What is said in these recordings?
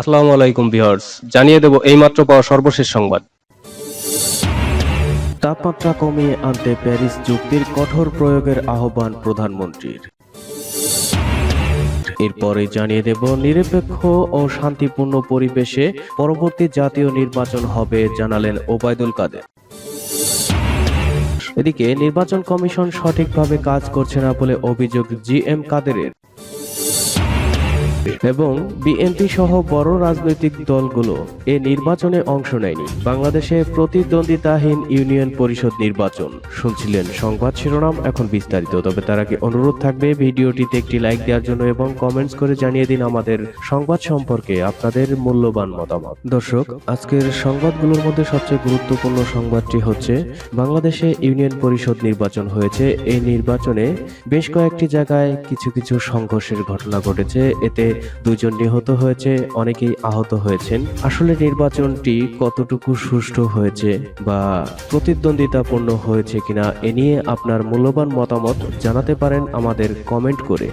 আসসালামু আলাইকুম ভিউয়ার্স, জানিয়ে দেব এইমাত্র পাওয়া সর্বশেষ সংবাদ। তাপমাত্রা কমিয়ে আনতে প্যারিস চুক্তির কঠোর প্রয়োগের আহ্বান প্রধানমন্ত্রীর। এরপরে জানিয়ে দেব, নিরপেক্ষ ও শান্তিপূর্ণ পরিবেশে পরবর্তী জাতীয় নির্বাচন হবে জানালেন ওবায়দুল কাদের। এদিকে নির্বাচন কমিশন সঠিকভাবে কাজ করছে না বলে অভিযোগ জি এম কাদেরের। এবং বিএনপি সহ বড় রাজনৈতিক দলগুলো এ নির্বাচনে অংশ নেয়নি। বাংলাদেশে প্রতিদ্বন্দ্বিতাহীন ইউনিয়ন পরিষদ নির্বাচন। শুনছিলেন সংবাদ শিরোনাম, এখন বিস্তারিত। তবে তার আগে অনুরোধ থাকবে, ভিডিওটিতে একটি লাইক দেওয়ার জন্য এবং কমেন্টস করে জানিয়ে দিন আমাদের সংবাদ সম্পর্কে আপনাদের মূল্যবান মতামত। দর্শক, আজকের সংবাদগুলোর মধ্যে সবচেয়ে গুরুত্বপূর্ণ সংবাদটি হচ্ছে, বাংলাদেশে ইউনিয়ন পরিষদ নির্বাচন হয়েছে। এই নির্বাচনে বেশ কয়েকটি জায়গায় কিছু কিছু সংঘর্ষের ঘটনা ঘটেছে। এতে দুজন নিহত হয়েছে, অনেকেই আহত হয়েছেন। আসলে নির্বাচনটি কতটুকু সুষ্ঠু হয়েছে বা প্রতিদ্বন্দ্বিতাপূর্ণ হয়েছে কিনা, এ নিয়ে আপনার মূল্যবান মতামত জানাতে পারেন আমাদের কমেন্ট করে।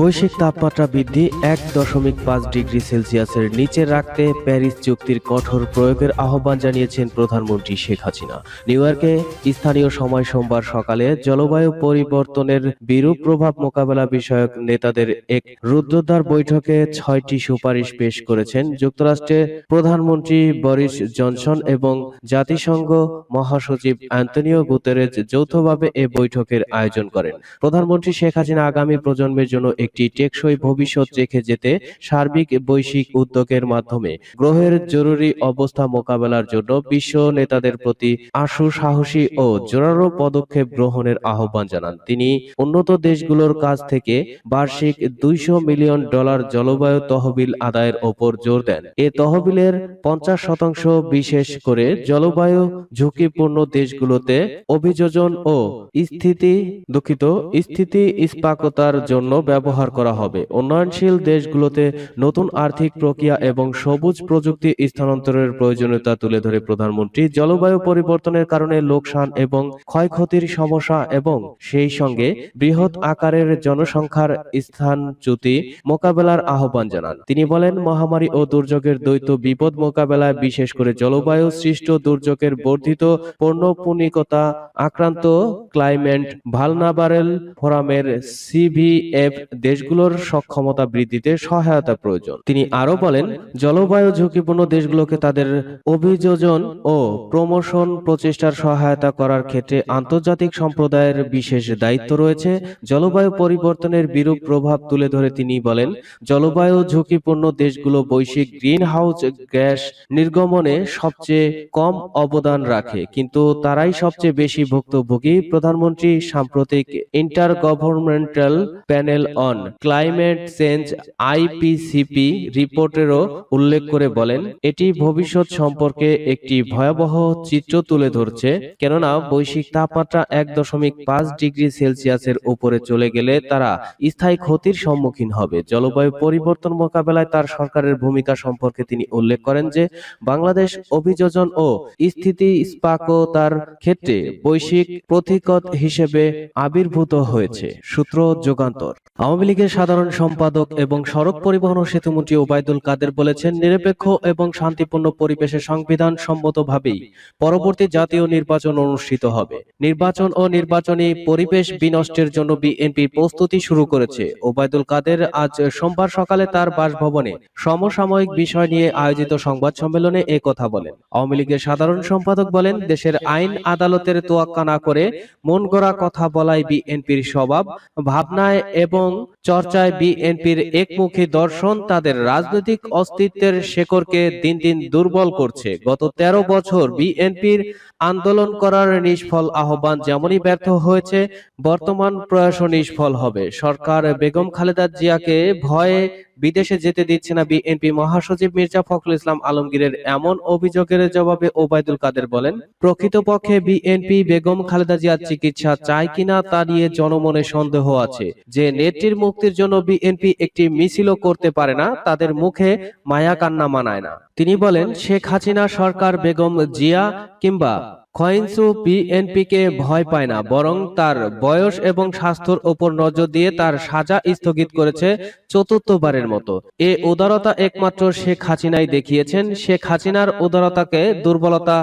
বৈশ্বিক তাপমাত্রা বৃদ্ধি এক দশমিক পাঁচ ডিগ্রি সেলসিয়াসের নিচে রাখতে প্যারিস চুক্তির কঠোর প্রয়োগের আহ্বান জানিয়েছেন প্রধানমন্ত্রী শেখ হাসিনা। নিউ ইয়র্কে স্থানীয় সময় সোমবার সকালে জলবায়ু পরিবর্তনের বিরূপ প্রভাব মোকাবেলা বিষয়ক নেতাদের এক রুদ্রদ্বার বৈঠকে ছয়টি সুপারিশ পেশ করেছেন যুক্তরাষ্ট্রের প্রধানমন্ত্রী বরিস জনসন এবং জাতিসংঘ মহাসচিব অ্যান্তনিও গুতেরেজ যৌথভাবে এ বৈঠকের আয়োজন করেন। প্রধানমন্ত্রী শেখ হাসিনা আগামী প্রজন্মের জন্য একটি টেকসই ভবিষ্যৎ রেখে যেতে সার্বিক বৈশ্বিক উদ্যোগের মাধ্যমে গ্রহের জরুরি অবস্থা মোকাবেলার জন্য বিশ্ব নেতাদের প্রতি আশু, সাহসী ও জোরালো পদক্ষেপ গ্রহণের আহ্বান জানান। তিনি, উন্নত দেশগুলোর কাছ থেকে বার্ষিক দুইশো মিলিয়ন ডলার জলবায়ু তহবিল আদায়ের ওপর জোর দেন। এ তহবিলের পঞ্চাশ শতাংশ বিশেষ করে জলবায়ু ঝুঁকিপূর্ণ দেশগুলোতে অভিযোজন ও স্থিতি দুঃখিত স্থিতি স্পাকতার জন্য ব্যবহার করা হবে। উন্নয়নশীল দেশগুলোতে নতুন আর্থিক প্রক্রিয়া এবং সবুজ প্রযুক্তি স্থানান্তরের প্রয়োজনীয়তা তুলে ধরে প্রধানমন্ত্রী জলবায়ু পরিবর্তনের কারণে লোকসান এবং ক্ষয়ক্ষতির সমস্যা এবং সেই সঙ্গে বৃহৎ আকারের জনসংখ্যার স্থানচ্যুতি মোকাবেলার আহ্বান জানান। তিনি বলেন, মহামারী ও দুর্যোগের দ্বৈত বিপদ মোকাবেলায় বিশেষ করে জলবায়ু সৃষ্ট দুর্যোগের বর্ধিত পণ্যপুনিকতা আক্রান্ত ক্লাইমেট ভালনাবারেল ফোরামের সিভিএফ দেশগুলোর সক্ষমতা বৃদ্ধিতে সহায়তা প্রয়োজন। তিনি আরও বলেন, জলবায়ু ঝুঁকিপূর্ণ দেশগুলোকে তাদের অভিযোজন ও প্রমোশন প্রচেষ্টার সহায়তা করার ক্ষেত্রে আন্তর্জাতিক সম্প্রদায়ের বিশেষ দায়িত্ব রয়েছে। জলবায়ু পরিবর্তনের বিরূপ প্রভাব তুলে ধরে তিনি বলেন, জলবায়ু ঝুঁকিপূর্ণ দেশগুলো বৈশ্বিক গ্রিন হাউস গ্যাস নির্গমনে সবচেয়ে কম অবদান রাখে, কিন্তু তারাই সবচেয়ে বেশি ভুক্তভোগী। প্রধানমন্ত্রী সাম্প্রতিক inter governmental panel on climate change IPCP রিপোর্টেরও উল্লেখ করে বলেন, এটি ভবিষ্যৎ সম্পর্কে একটি ভয়াবহ চিত্র তুলে ধরছে, কেননা বৈশ্বিক তাপমাত্রা এক দশমিক পাঁচ ডিগ্রি সেলসিয়াসের উপরে চলে গেলে তারা স্থায়ী ক্ষতির সম্মুখীন হবে। জলবায়ু পরিবর্তন মোকাবেলায় তার সরকারের ভূমিকা সম্পর্কে তিনি উল্লেখ করেন যে, বাংলাদেশ অভিযোজন ও স্থিতিস্পাকতার ক্ষেত্রে বৈশ্বিক প্রতীকত হিসেবে আবির্ভূত হয়েছে। সূত্র যুগান্তর। আওয়ামী লীগের সাধারণ সম্পাদক এবং সড়ক পরিবহন ও সেতুমন্ত্রী ওবায়দুল কাদের বলেছেন, নিরপেক্ষ এবং শান্তিপূর্ণ পরিবেশে সংবিধান সম্মতভাবেই পরবর্তী জাতীয় নির্বাচন অনুষ্ঠিত হবে। নির্বাচন ও নির্বাচনী পরিবেশ বিনষ্টের জন্য বিএনপি প্রস্তুতি শুরু করেছে। ওবায়দুল কাদের আজ সোমবার সকালে তার বাসভবনে সমসাময়িক বিষয় নিয়ে আয়োজিত সংবাদ সম্মেলনে এ কথা বলেন। আওয়ামী লীগের সাধারণ সম্পাদক বলেন, দেশের আইন আদালতের তোয়াক্কা না করে মন গড়া কথা বলাই বিএনপির স্বভাব, ভাবনায় এবং চর্চায় বিএনপির একমুখী দর্শন তাদের রাজনৈতিক অস্তিত্বের শেকড়কে দিন দিন দুর্বল করছে। গত ১৩ বছর বিএনপির আন্দোলন করার নিষ্ফল আহ্বান যেমনই ব্যর্থ হয়েছে, বর্তমান প্রয়াসও নিষ্ফল হবে। সরকার বেগম খালেদা জিয়াকে ভয়ে বিদেশে যেতে দিচ্ছে না বিএনপি মহাসচিব মির্জা ফখরুল ইসলাম আলমগীরের এমন অভিযোগের জবাবে ওবায়দুল কাদের বলেন, প্রকৃতপক্ষে বিএনপি বেগম খালেদা জিয়ার চিকিৎসা চায় কিনা তা নিয়ে জনমনে সন্দেহ আছে। যে নেত্রীর মুক্তির জন্য বিএনপি একটি মিছিলও করতে পারে না, তাদের মুখে মায়া কান্না মানায় না। তিনি বলেন, শেখ হাসিনা সরকার বেগম জিয়া কিংবা খয়েন্সু বিএনপিকে ভয় পায় না, বরং তার বয়স এবং স্বাস্থ্যর ওপর নজর দিয়ে তার সাজা স্থগিত করেছে চতুর্থবারের মতো। এ উদারতা একমাত্র শেখ হাসিনাই দেখিয়েছেন। শেখ হাসিনার উদারতাকে দুর্বলতা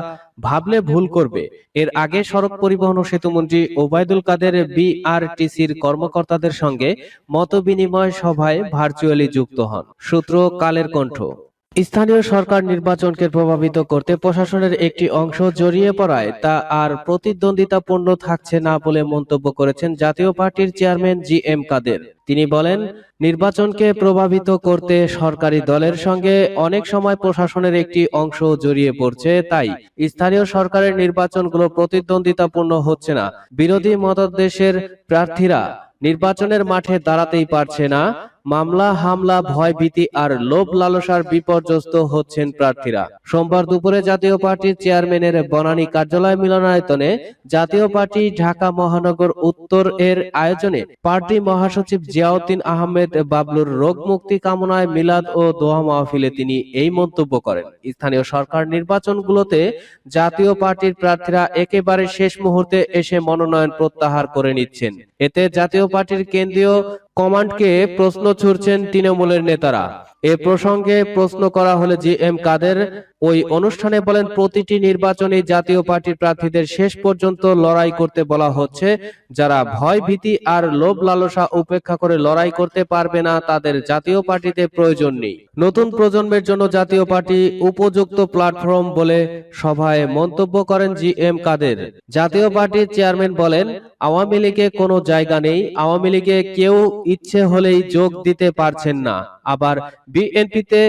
ভাবলে ভুল করবে। এর আগে সড়ক পরিবহন ও সেতুমন্ত্রী ওবায়দুল কাদের বিআরটিসির কর্মকর্তাদের সঙ্গে মতবিনিময় সভায় ভার্চুয়ালি যুক্ত হন। সূত্র কালের কণ্ঠ। স্থানীয় সরকার নির্বাচনকে প্রভাবিত করতে প্রশাসনের একটি অংশ জড়িয়ে পড়ায়, তা আর প্রতিদ্বন্দ্বিতাপূর্ণ থাকছে না বলে মন্তব্য করেছেন জাতীয় পার্টির চেয়ারম্যান জি এম কাদের। তিনি বলেন, নির্বাচনকে প্রভাবিত করতে সরকারি দলের সঙ্গে অনেক সময় প্রশাসনের একটি অংশ জড়িয়ে পড়ছে, তাই স্থানীয় সরকারের নির্বাচনগুলো প্রতিদ্বন্দ্বিতাপূর্ণ হচ্ছে না। বিরোধী মতদেশের প্রার্থীরা নির্বাচনের মাঠে দাঁড়াতেই পারছে না মামলা, হামলা ভয় ভীতি আর লোভ লালসার বিপর্যস্ত হচ্ছেন প্রার্থীরা। সোমবার দুপুরে জাতীয় পার্টির চেয়ারম্যানের বনানী কার্যালয় মিলনায়তনে জাতীয় পার্টি ঢাকা মহানগর উত্তর এর আয়োজনে পার্টি মহাসচিব জিয়াউদ্দিন আহমেদ বাবলুর রোগ মুক্তি কামনায় মিলাদ ও দোয়া মাহফিলে তিনি এই মন্তব্য করেন। স্থানীয় সরকার নির্বাচনগুলোতে জাতীয় পার্টির প্রার্থীরা একেবারে শেষ মুহূর্তে এসে মনোনয়ন প্রত্যাহার করে নিচ্ছেন। এতে জাতীয় পার্টির কেন্দ্রীয় কমান্ডকে প্রশ্ন ছুড়ছেন তৃণমূলের নেতারা। এ প্রসঙ্গে প্রশ্ন করা হলে জি এম কাদের। ওই অনুষ্ঠানে বলেন, প্রতিটি নির্বাচনে জাতীয় পার্টির প্রার্থীদের শেষ পর্যন্ত লড়াই করতে বলা হচ্ছে। যারা ভয় ভীতি আর লোভ লালসা উপেক্ষা করে লড়াই করতে পারবে না, তাদের জাতীয় পার্টিতে প্রয়োজন নেই। নতুন প্রজন্মের জন্য জাতীয় পার্টি উপযুক্ত প্ল্যাটফর্ম বলে সভায় মন্তব্য করেন জি এম কাদের। জাতীয় পার্টির চেয়ারম্যান বলেন, আওয়ামী লীগে কোনো জায়গা নেই, আওয়ামী লীগে কেউ ইচ্ছে হলেই যোগ দিতে পারছেন না। আবার বিএনপিতে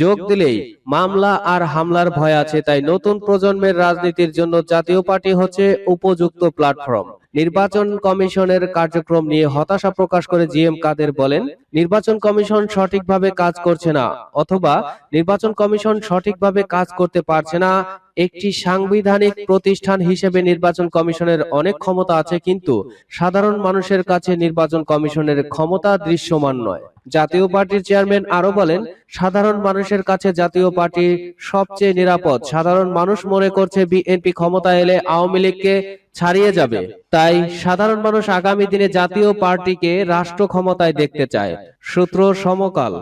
যোগ দিলেই মামলা আর হামলার ভয় আছে, তাই নতুন প্রজন্মের রাজনীতির জন্য জাতীয় পার্টি হচ্ছে উপযুক্ত প্ল্যাটফর্ম। নির্বাচন কমিশনের কার্যক্রম নিয়ে হতাশা প্রকাশ করে জিএম কাদের বলেন, নির্বাচন কমিশন সঠিকভাবে কাজ করছে না, অথবা নির্বাচন কমিশন সঠিকভাবে কাজ করতে পারছে না। একটি সাংবিধানিক প্রতিষ্ঠান হিসেবে নির্বাচন কমিশনের অনেক ক্ষমতা আছে, কিন্তু সাধারণ মানুষের কাছে নির্বাচন কমিশনের ক্ষমতা দৃশ্যমান নয়। জাতীয় পার্টির চেয়ারম্যান আরও বলেন সাধারণ মানুষের কাছে জাতীয় পার্টি সবচেয়ে নিরাপদ। সাধারণ মানুষ মনে করছে বিএনপি ক্ষমতা এলে আওয়ামী লীগকে ছাড়িয়ে যাবে। তাই সাধারণ মানুষ আগামী দিনে জাতীয় পার্টিকে রাষ্ট্র ক্ষমতায় দেখতে চায়। সূত্র সমকাল।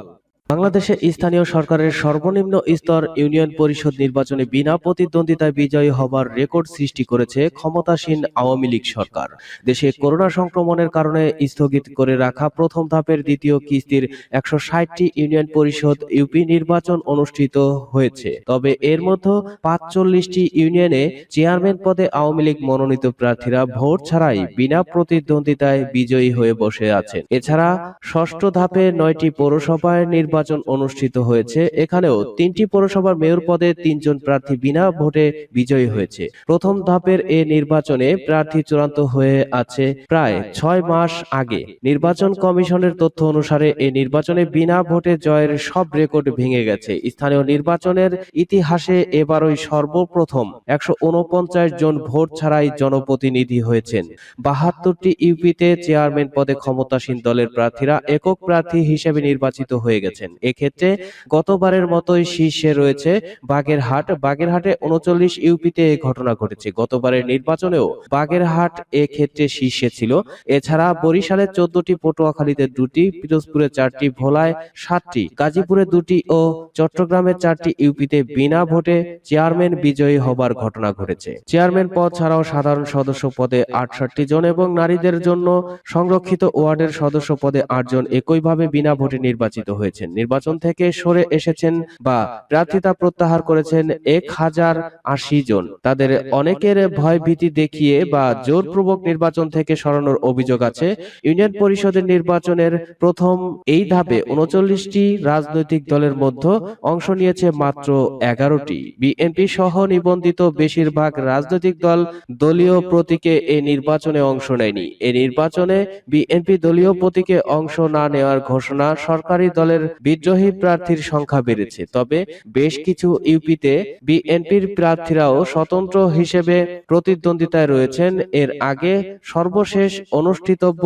বাংলাদেশে স্থানীয় সরকারের সর্বনিম্ন স্তর ইউনিয়ন পরিষদ নির্বাচনে বিনা প্রতিদ্বন্দ্বিতায় বিজয়ী হবার রেকর্ড সৃষ্টি করেছে ক্ষমতাসীন আওয়ামী লীগ সরকার। দেশে করোনা সংক্রমণের কারণে স্থগিত করে রাখা প্রথম ধাপের দ্বিতীয় কিস্তির একশো ষাটটি ইউনিয়ন পরিষদ ইউপি নির্বাচন অনুষ্ঠিত হয়েছে। তবে এর মধ্যে পাঁচচল্লিশটি ইউনিয়নে চেয়ারম্যান পদে আওয়ামী লীগ মনোনীত প্রার্থীরা ভোট ছাড়াই বিনা প্রতিদ্বন্দ্বিতায় বিজয়ী হয়ে বসে আছেন। এছাড়া ষষ্ঠ ধাপে নয়টি পৌরসভায় নির্বাচন অনুষ্ঠিত হয়েছে। এখানেও তিনটি পৌরসভার মেয়র পদে তিনজন প্রার্থী বিনা ভোটে বিজয়ী হয়েছে। প্রথম ধাপের এ নির্বাচনে প্রার্থী চূড়ান্ত হয়ে আছে প্রায় ছয় মাস আগে। নির্বাচন কমিশনের তথ্য অনুসারে এ নির্বাচনে বিনা ভোটে জয়ের সব রেকর্ড ভেঙে গেছে। স্থানীয় নির্বাচনের ইতিহাসে এবারই সর্বপ্রথম একশো উনপঞ্চাশ জন ভোট ছাড়াই জনপ্রতিনিধি হয়েছেন। বাহাত্তরটি ইউপিতে চেয়ারম্যান পদে ক্ষমতাসীন দলের প্রার্থীরা একক প্রার্থী হিসেবে নির্বাচিত হয়ে গেছেন এক্ষেত্রে গতবারের মতোই শীর্ষে রয়েছে বাগেরহাট। বাগেরহাটে উনচল্লিশ ইউপিতে এ ঘটনা ঘটেছে। গতবারের নির্বাচনেও বাগেরহাট এ ক্ষেত্রে শীর্ষে ছিল। এছাড়া বরিশালে চোদ্দটি, পটুয়াখালীতে দুটি, পিরোজপুরে চারটি, ভোলায় সাতটি, গাজীপুরে দুটি ও চট্টগ্রামের চারটি ইউপিতে বিনা ভোটে চেয়ারম্যান বিজয়ী হবার ঘটনা ঘটেছে। চেয়ারম্যান পদ ছাড়াও সাধারণ সদস্য পদে আটষট্টি জন এবং নারীদের জন্য সংরক্ষিত ওয়ার্ডের সদস্য পদে আটজন একইভাবে বিনা ভোটে নির্বাচিত হয়েছেন। নির্বাচন থেকে সরে এসেছেন বা প্রার্থিতা প্রত্যাহার করেছেন এক হাজার আশি জন। তাদের অনেকের ভয় ভীতি দেখিয়ে বা জোরপূর্বক নির্বাচন থেকে সরানোর অভিযোগ আছে। ইউনিয়ন পরিষদের নির্বাচনের প্রথম এই ধাপে উনচল্লিশটি রাজনৈতিক দলের মধ্যে অংশ নিয়েছে মাত্র এগারোটি। বিএনপি সহ নিবন্ধিত বেশিরভাগ রাজনৈতিক দল দলীয় প্রতীকে এই নির্বাচনে অংশ নেয়নি। এই নির্বাচনে বিএনপি দলীয় প্রতীকে অংশ না নেওয়ার ঘোষণা সরকারি দলের বিদ্রোহী প্রার্থীর সংখ্যা বেড়েছে। তবে বেশ কিছু ইউপিতে বিএনপির প্রার্থীরাও স্বতন্ত্র হিসেবে প্রতিদ্বন্দ্বিতায় রয়েছেন। এর আগে সর্বশেষ অনুষ্ঠিতব্য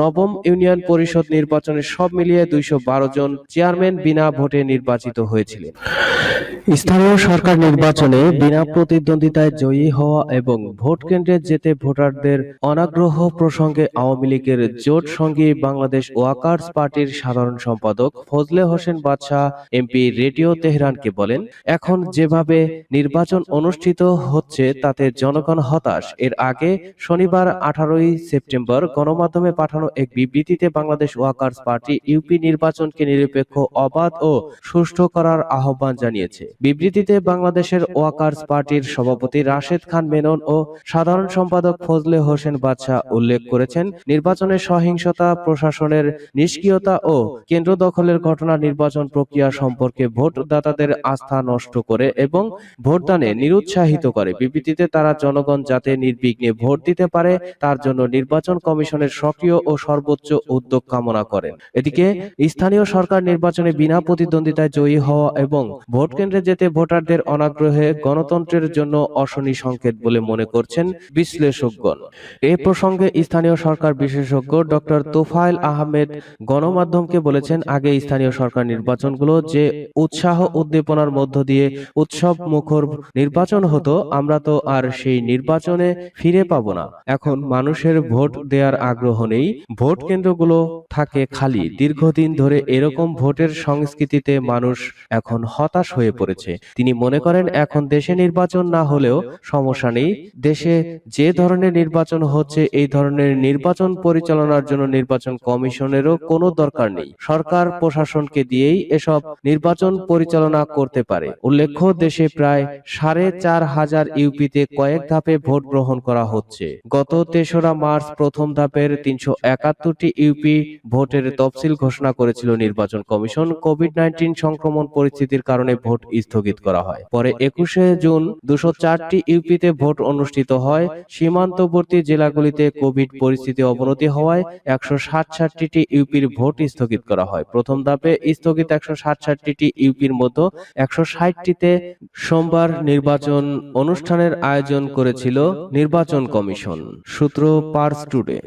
নবম ইউনিয়ন পরিষদ নির্বাচনে সব মিলিয়ে দুইশো জন চেয়ারম্যান বিনা ভোটে নির্বাচিত হয়েছিলেন। স্থানীয় সরকার নির্বাচনে বিনা প্রতিদ্বন্দ্বিতায় জয়ী হওয়া এবং ভোট কেন্দ্রে যেতে ভোটারদের অনাগ্রহ প্রসঙ্গে আওয়ামী লীগের জোট সঙ্গী বাংলাদেশ ওয়াকার্স পার্টির সাধারণ সম্পাদক ফজলে হোসেন বাদশাহ, এমপি রেডিও তেহরানকে বলেন, এখন যেভাবে নির্বাচন অনুষ্ঠিত হচ্ছে তাতে জনগণ হতাশ। এর আগে শনিবার আঠারোই সেপ্টেম্বর গণমাধ্যমে পাঠানো এক বিবৃতিতে বাংলাদেশ ওয়াকার্স পার্টি ইউপি নির্বাচনকে নিরপেক্ষ, অবাধ ও সুষ্ঠু করার আহ্বান জানিয়েছে। বিবৃতিতে বাংলাদেশের ওয়াকার্স পার্টির সভাপতি রাশেদ খান মেনন ও সাধারণ সম্পাদক ফজলে হোসেন বাদশাহ উল্লেখ করেছেন নির্বাচনের সহিংসতা, প্রশাসনের নিষ্ক্রিয়তা ও কেন্দ্র দখলের ঘটনা নির্বাচন প্রক্রিয়া সম্পর্কে ভোটদাতাদের আস্থা নষ্ট করে এবং ভোটদানে নিরুৎসাহিত করে। বিবৃতিতে তারা জনগণ যাতে নির্বিঘ্নে ভোট দিতে পারে, তার জন্য নির্বাচন কমিশনের সক্রিয় ও সর্বোচ্চ উদ্যোগ কামনা করেন এদিকে, স্থানীয় সরকার নির্বাচনে বিনা প্রতিদ্বন্দ্বিতায় জয়ী হওয়া এবং ভোট কেন্দ্রে যেতে ভোটারদের অনাগ্রহে গণতন্ত্রের জন্য অশনি সংকেত বলে মনে করছেন বিশ্লেষকগণ। এ প্রসঙ্গে স্থানীয় সরকার বিশেষজ্ঞ ডক্টর তোফায়েল আহমেদ গণমাধ্যমকে বলেছেন, আগে স্থানীয় সরকার নির্বাচনগুলো যে উৎসাহ উদ্দীপনার মধ্য দিয়ে উৎসব মুখর নির্বাচন হতো, আমরা তো আর সেই নির্বাচনে ফিরে পাবো না। এখন মানুষের ভোট দেওয়ার আগ্রহ নেই, ভোট কেন্দ্রগুলো থাকে খালি। দীর্ঘদিন ধরে এরকম ভোটের সংস্কৃতিতে মানুষ এখন হতাশ হয়ে পড়েছে। তিনি মনে করেন, এখন দেশে নির্বাচন না হলেও সমস্যা নেই। দেশে যে ধরনের নির্বাচন হচ্ছে, এই ধরনের নির্বাচন পরিচালনার জন্য নির্বাচন কমিশনেরও কোনো দরকার নেই। সরকার প্রশাসনকে দিয়েই এসব নির্বাচন পরিচালনা করতে পারে। উল্লেখ্য, দেশে প্রায় সাড়ে চার হাজার ইউপিতে কয়েক ধাপে ভোট গ্রহণ করা হচ্ছে। গত তেসরা মার্চ প্রথম ধাপের তিনশো একাত্তরটি ইউপি ভোটের তফসিল ঘোষণা করেছিল নির্বাচন কমিশন। কোভিড নাইন্টিন সংক্রমণ পরিস্থিতির কারণে ভোট স্থগিত করা হয়। পরে একুশে জুন দুশো চারটি ইউপিতে ভোট অনুষ্ঠিত হয়। সীমান্তবর্তী জেলাগুলিতে কোভিড পরিস্থিতি অবনতি হওয়ায় একশো ষাট ষাটটি ইউপির ভোট স্থগিত করা হয়। প্রথম ধাপে স্থগিত একশো ষাট ষাটটি ইউপির মতো একশো ষাটটিতে সোমবার নির্বাচন অনুষ্ঠানের আয়োজন করেছিল নির্বাচন কমিশন। সূত্র পার্স টুডে।